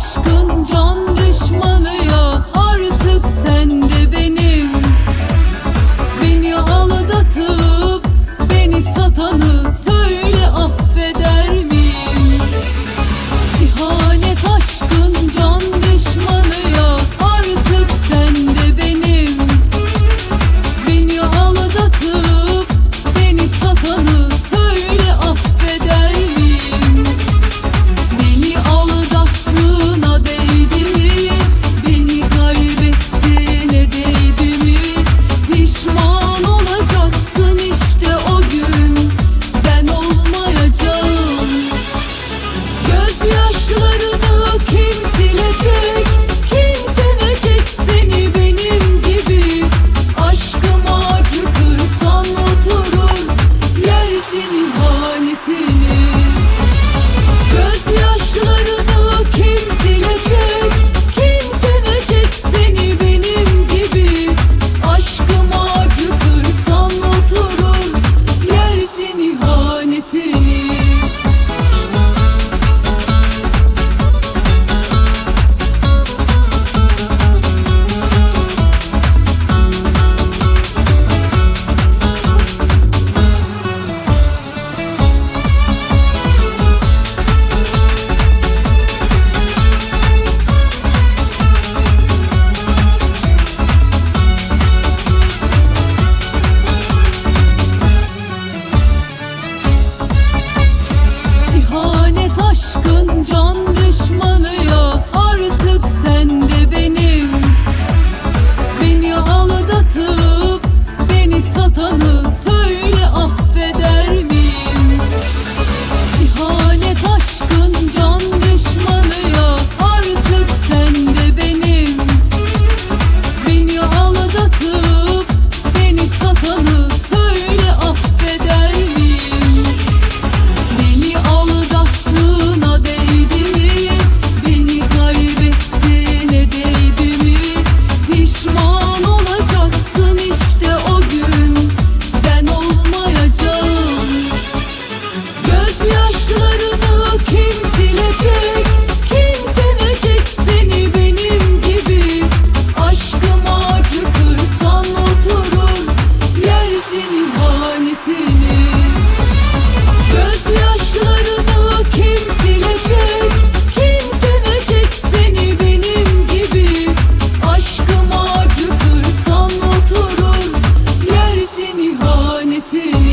aşkın can Bilsin hanetini Gözyaşlarımı kim silecek Kim sevecek seni benim gibi. Aşkıma acıtırsan oturur Yersin ihanetini Bitsin hanetini Gözyaşlarımı kim silecek? Kim seni benim gibi? Aşkıma acıtırsan oturur Yersin ihanetini